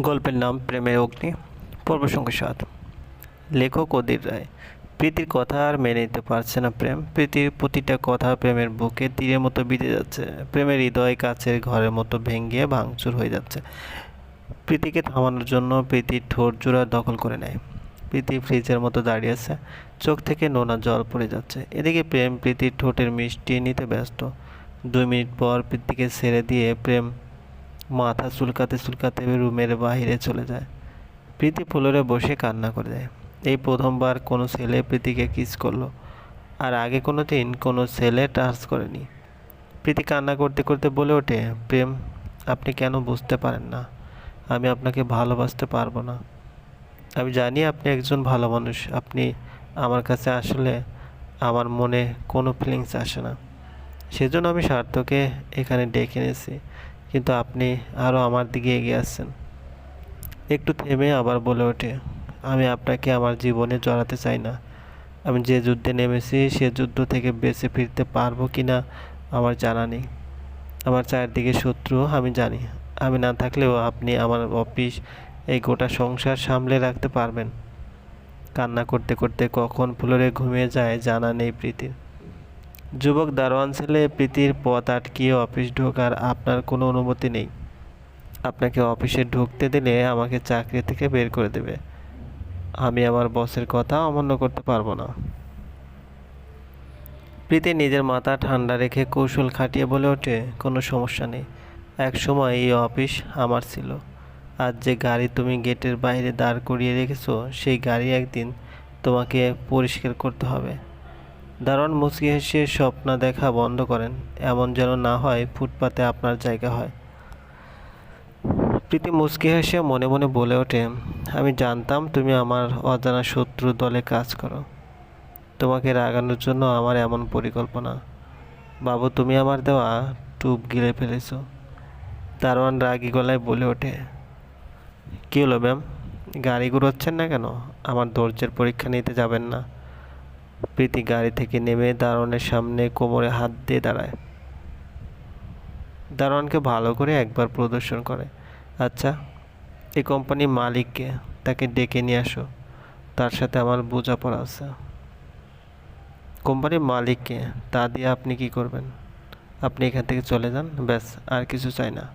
গল্পের নাম প্রেমের অগ্নি, পর্ব সংখ্যা সাত। লেখক অধীর রায়, প্রীতির কথা আর মেনে নিতে পারছে না প্রেম। প্রীতির প্রতিটা কথা প্রেমের বুকে তীরের মতো বিঁধে যাচ্ছে। প্রেমের হৃদয় কাছের ঘরের মতো ভেঙে ভাঙচুর হয়ে যাচ্ছে। প্রীতিকে থামানোর জন্য প্রীতির ঠোঁট জোড়া দখল করে নেয়। প্রীতি ফ্রিজের মতো দাঁড়িয়ে আছে। চোখ থেকে নোনা জল পড়ে যাচ্ছে। এদিকে প্রেম প্রীতির ঠোঁটের মিষ্টি নিতে ব্যস্ত। দুই মিনিট পর প্রীতিকে ছেড়ে দিয়ে প্রেম মাথা চুলকাতে চুলকাতে রুমের বাইরে চলে যায়। প্রীতি ফ্লোরে বসে কান্না করে দেয়। এই প্রথমবার কোনো ছেলে প্রীতিকে কিস করল, আর আগে কোনো দিন কোনো ছেলে টাচ করেনি। প্রীতি কান্না করতে করতে বলে ওঠে, প্রেম, আপনি কেন বুঝতে পারেন না? আমি আপনাকে ভালোবাসতে পারব না। আমি জানি আপনি একজন ভালো মানুষ। আপনি আমার কাছে আসলে আমার মনে কোনো ফিলিংস আসে না। সেজন্য আমি স্বার্থকে এখানে ডেকে এনেছি। কিন্তু আপনি আরও আমার দিকে এগিয়ে আসছেন। একটু থেমে আবার বলে ওঠে, আমি আপনাকে আমার জীবনে জড়াতে চাই না। আমি যে যুদ্ধে নেমেছি সে যুদ্ধ থেকে বেঁচে ফিরতে পারব কি না, আমার জানা নেই। আমার চারদিকে শত্রু, আমি জানি। আমি না থাকলেও আপনি আমার অফিস, এই গোটা সংসার সামলে রাখতে পারবেন। কান্না করতে করতে কখন ফুলরে ঘুমিয়ে যায় জানা নেই প্রীতির। যুবক দারোয়ান ছেলে প্রীতির পথ আটকিয়ে অফিস ঢোকার আপনার কোনো অনুমতি নেই। আপনাকে অফিসে ঢুকতে দিলে আমাকে চাকরি থেকে বের করে দেবে। আমি আমার বসের কথা অমান্য করতে পারব না। প্রীতি নিজের মাথা ঠান্ডা রেখে কৌশল খাটিয়ে বলে ওঠে, কোনো সমস্যা নেই। এক সময় এই অফিস আমার ছিল। আজ যে গাড়ি তুমি গেটের বাইরে দাঁড় করিয়ে রেখেছো, সেই গাড়ি একদিন তোমাকে পরিষ্কার করতে হবে। দারোয়ান মুচকি হেসে স্বপ্ন দেখা বন্ধ করেন। এমন যেন না হয় ফুটপাতে আপনার জায়গা হয়। প্রীতি মুচকি হেসে মনে মনে বলে ওঠে, আমি জানতাম তুমি আমার অজানা শত্রু দলে কাজ করো। তোমাকে রাগানোর জন্য আমার এমন পরিকল্পনা। বাবু, তুমি আমার দেওয়া টুপ গিলে ফেলেছো। দারোয়ান রাগি গলায় বলে ওঠে, কী হলো, ম্যাম? গাড়ি ঘুরোচ্ছেন না কেন? আমার ধৈর্যের পরীক্ষা নিতে যাবেন না। প্রীতি গাড়ি থেকে নেমে দারোয়ানের সামনে কোমরে হাত দিয়ে দাঁড়ায়। দারোয়ানকে ভালো করে একবার প্রদর্শন করে। আচ্ছা এই কোম্পানির মালিককে তাকে ডেকে নিয়ে আসো। তার সাথে আমার বোঝাপড়া আছে। কোম্পানির মালিককে তা দিয়ে আপনি কি করবেন? আপনি এখান থেকে চলে যান, ব্যাস, আর কিছু চাই না।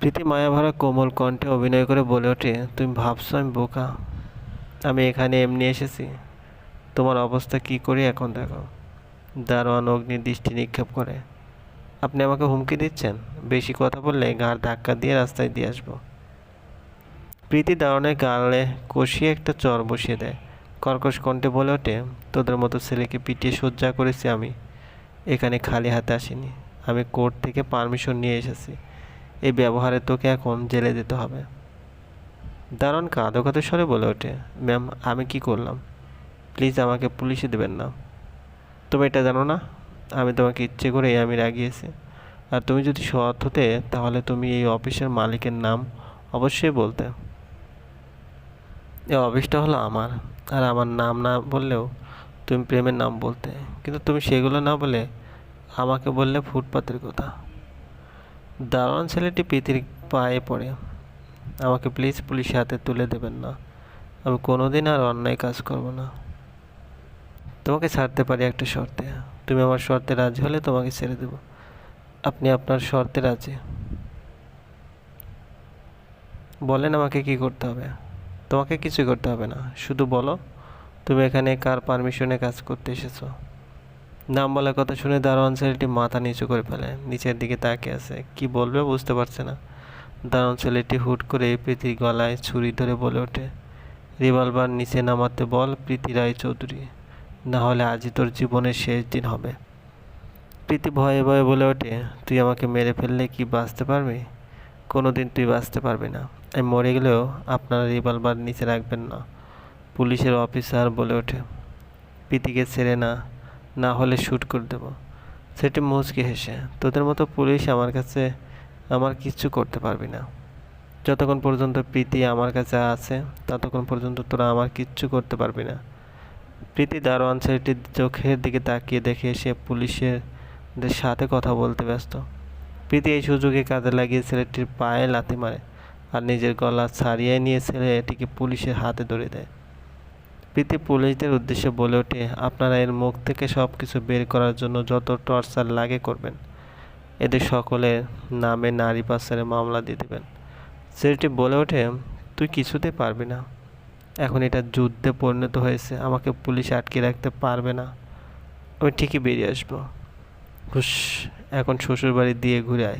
প্রীতি মায়াভরা কোমল কণ্ঠে অভিনয় করে বলে ওঠে, তুমি ভাবছ আমি বোকা? আমি এখানে এমনি এসেছি? তোমার অবস্থা কি করি এখন দেখো। দারোয়ান অগ্নি দৃষ্টি নিক্ষেপ করে, আপনি আমাকে হুমকি দিচ্ছেন? বেশি কথা বললে ঘাড় ধাক্কা দিয়ে রাস্তায় দিয়ে আসব। প্রীতি দারোয়ানের গালে কষিয়ে একটা চর বসিয়ে দেয়। কর্কশ কণ্ঠে বলে ওঠে, তোদের মতো ছেলেকে পিটিয়ে সজ্জা করেছি আমি। এখানে খালি হাতে আসিনি। আমি কোর্ট থেকে পারমিশন নিয়ে এসেছি। এই ব্যবহারে তোকে এখন জেলে যেতে হবে। দারুণ কাঁদো কাঁদো স্বরে বলে ওঠে, ম্যাম, আমি কি করলাম? প্লিজ আমাকে পুলিশে দেবেন না। তুমি এটা জানো না? আমি তোমাকে ইচ্ছে করেই আমি রাগিয়েছি। আর তুমি যদি সৎ হতে, তাহলে তুমি এই অফিসের মালিকের নাম অবশ্যই বলতে। এই অফিসটা হলো আমার, আর আমার নাম না বললেও তুমি প্রেমের নাম বলতে। কিন্তু তুমি সেগুলো না বলে আমাকে বললে ফুটপাতের কথা। দারোয়ান ছেলেটি প্রীতির পায়ে পড়ে। আমাকে প্লিজ পুলিশের হাতে তুলে দেবেন না। আমি কোনোদিন আর অন্যায় কাজ করব না। তোমাকে ছাড়তে পারি একটা শর্তে। তুমি আমার শর্তে রাজি হলে তোমাকে ছেড়ে দেব। আপনি আপনার শর্তে রাজি। বলেন আমাকে কি করতে হবে। তোমাকে কিছুই করতে হবে না। শুধু বলো, তুমি এখানে কার পারমিশনে কাজ করতে এসেছ? নাম বলার কথা শুনে দারোয়ান ছেলেটি মাথা নিচু করে ফেলে। নিচের দিকে তাকিয়ে আছে। কি বলবে বুঝতে পারছে না। দারোয়ান ছেলেটি হুট করে প্রীতির গলায় ছুরি ধরে বলে ওঠে, রিভলভার নিচে নামাতে বল, প্রীতি রায় চৌধুরী। না হলে আজই তোর জীবনের শেষ দিন হবে। প্রীতি ভয়ে ভয়ে বলে ওঠে, তুই আমাকে মেরে ফেললে কি বাঁচতে পারবি? কোনো দিন তুই বাঁচতে পারবি না। আমি মরে গেলেও আপনারা রিভলভার নিচে রাখবেন না, পুলিশের অফিসার বলে ওঠে। প্রীতিকে ছেড়ে না না হলে শ্যুট করে দেব। সেটি মুচকি হেসে, তোদের মতো পুলিশ আমার কাছে, আমার কিচ্ছু করতে পারবি না। যতক্ষণ পর্যন্ত প্রীতি আমার কাছে আছে, ততক্ষণ পর্যন্ত তোরা আমার কিচ্ছু করতে পারবি না। প্রীতি দারোয়ান ছেলেটির চোখের দিকে তাকিয়ে দেখে সে পুলিশের সাথে কথা বলতে ব্যস্ত। প্রীতি এই সুযোগে কাজে লাগিয়ে ছেলেটির পায়ে লাথি মারে আর নিজের গলা ছাড়িয়ে নিয়ে ছেলেটিকে পুলিশের হাতে ধরে দেয়। প্রীতি পুলিশদের উদ্দেশ্যে বলে ওঠে, আপনারা এর মুখ থেকে সব কিছু বের করার জন্য যত টর্চার লাগে করবেন। এদের সকলের নামে নারী পাচারের মামলা দিয়ে দেবেন। ছেলেটি বলে ওঠে, তুই কিছুতে পারবি না। এখন এটা যুদ্ধে পরিণত হয়েছে, আমাকে পুলিশ আটকে রাখতে পারবে না। আমি ঠিকই বেরিয়ে আসব। হুস এখন শ্বশুরবাড়ি দিয়ে ঘুরে আয়।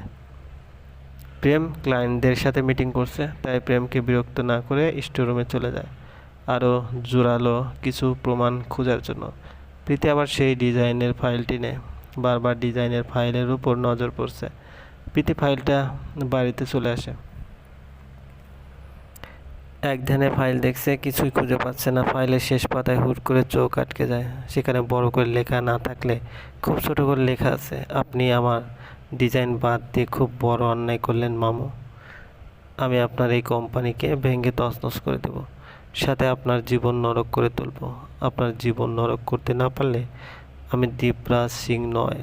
প্রেম ক্লায়েন্টদের সাথে মিটিং করছে, তাই প্রেমকে বিরক্ত না করে স্টোরুমে চলে যায়। আরও জোরালো কিছু প্রমাণ খোঁজার জন্য। প্রীতি আবার সেই ডিজাইনের ফাইলটি নেয় বারবার ডিজাইনের ফাইলের উপর নজর পড়ছে। প্রীতি ফাইলটা বাড়িতে চলে আসে। এক ধ্যানে ফাইল দেখছে, কিছুই খুঁজে পাচ্ছে না। ফাইলের শেষ পাতায় হুট করে চোখ আটকে যায়। সেখানে বড় করে লেখা না থাকলে খুব ছোট করে লেখা আছে, আপনি আমার ডিজাইন বাদ দিয়ে খুব বড় অন্যায় করলেন, মামু। আমি আপনার এই কোম্পানিকে ভেঙে তছনছ করে দেব। সাথে আপনার জীবন নরক করে তুলব। আপনার জীবন নরক করতে না পারলে আমি দীপরাজ সিং নয়।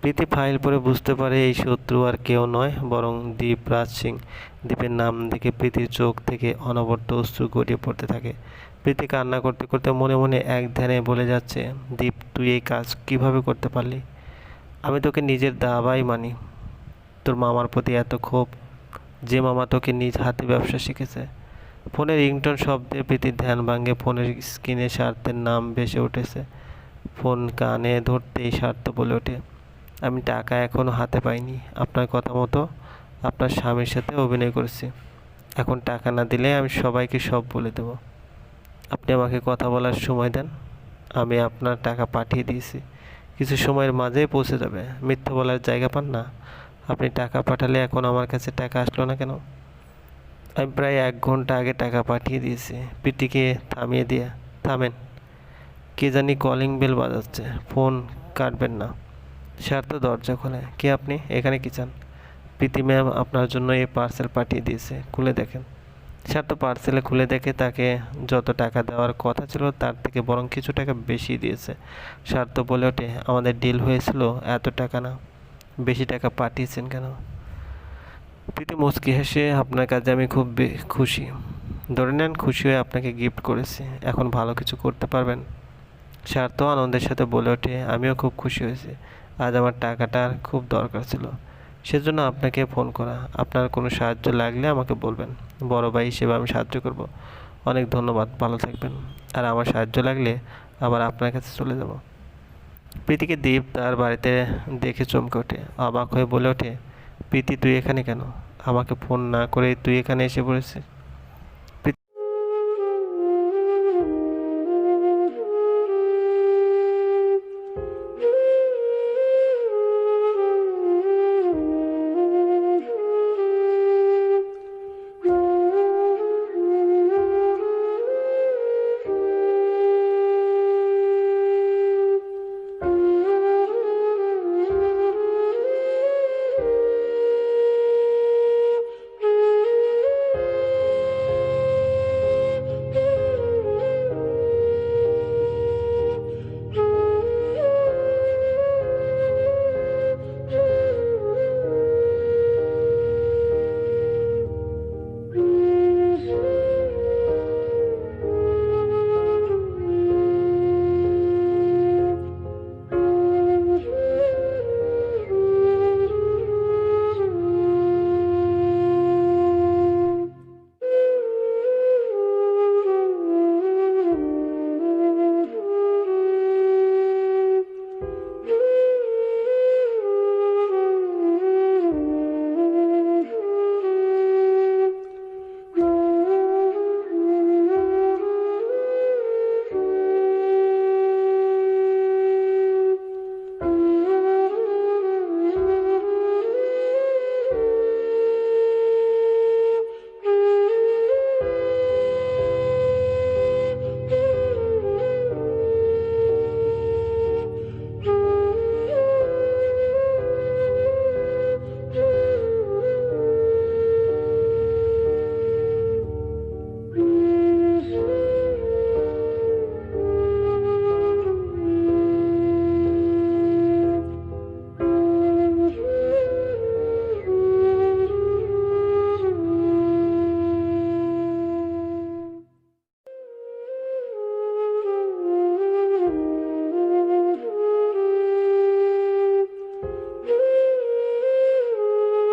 প্রীতি ফাইল পড়ে বুঝতে পারে এই শত্রু আর কেউ নয়, বরং দীপরাজ সিং। দ্বীপের নাম দেখে প্রীতির চোখ থেকে অনবরত অশ্রু গড়িয়ে পড়তে থাকে। প্রীতি কান্না করতে করতে মনে মনে এক ধ্যানে বলে যাচ্ছে, দীপ, তুই এই কাজ কীভাবে করতে পারলি? আমি তোকে নিজের দাবাই মানি। তোর মামার প্রতি এত ক্ষোভ, যে মামা তোকে নিজ হাতে ব্যবসা শিখেছে। ফোনের রিংটন শব্দে প্রীতির ধ্যান ভাঙে, ফোনের স্ক্রিনে স্বার্থের নাম ভেসে উঠেছে। ফোন কানে ধরতেই স্বার্থ বলে ওঠে। আমি টাকা এখনও হাতে পাইনি। আপনার কথা মতো আপনার স্বামীর সাথে অভিনয় করেছি। এখন টাকা না দিলে আমি সবাইকে সব বলে দেব। আপনি আমাকে কথা বলার সময় দেন। আমি আপনার টাকা পাঠিয়ে দিয়েছি। কিছু সময়ের মাঝেই পৌঁছে যাবে। মিথ্যা বলার জায়গা পান না। আপনি টাকা পাঠালে এখন আমার কাছে টাকা আসলো না কেন? আমি প্রায় এক ঘণ্টা আগে টাকা পাঠিয়ে দিয়েছি। পিটিকে থামিয়ে দিয়ে থামেন। কে জানি কলিং বেল বাজাচ্ছে। ফোন কাটবেন না। স্বার্থ দরজা খোলে। কে আপনি? এখানে কি চান? প্রীতি ম্যাম আপনার জন্য এই পার্সেল পাঠিয়ে দিয়েছে। খুলে দেখেন। স্বার্থ পার্সেলে খুলে দেখে তাকে যত টাকা দেওয়ার কথা ছিল তার থেকে বরং কিছু টাকা বেশি দিয়েছে। স্বার্থ বলে ওঠে, আমাদের ডিল হয়েছিল এত টাকা না। বেশি টাকা পাঠিয়েছেন কেন? প্রীতি মুচকি হেসে, আপনার কাজে আমি খুব খুশি। ধরে নেন খুশি হয়ে আপনাকে গিফট করেছি। এখন ভালো কিছু করতে পারবেন? স্বার্থ আনন্দের সাথে বলে ওঠে, আমিও খুব খুশি হয়েছি। আজ আমার টাকাটার খুব দরকার ছিল। সেজন্য আপনাকে ফোন করা। আপনার কোনো সাহায্য লাগলে আমাকে বলবেন। বড় ভাই হিসেবে আমি সাহায্য করব। অনেক ধন্যবাদ, ভালো থাকবেন। আর আমার সাহায্য লাগলে আবার আপনার কাছে চলে যাব। প্রীতিকে দীপ তার বাড়িতে দেখে চমকে ওঠে। অবাক হয়ে বলে ওঠে, প্রীতি, তুই এখানে কেন? আমাকে ফোন না করে তুই এখানে এসে পড়েছিস?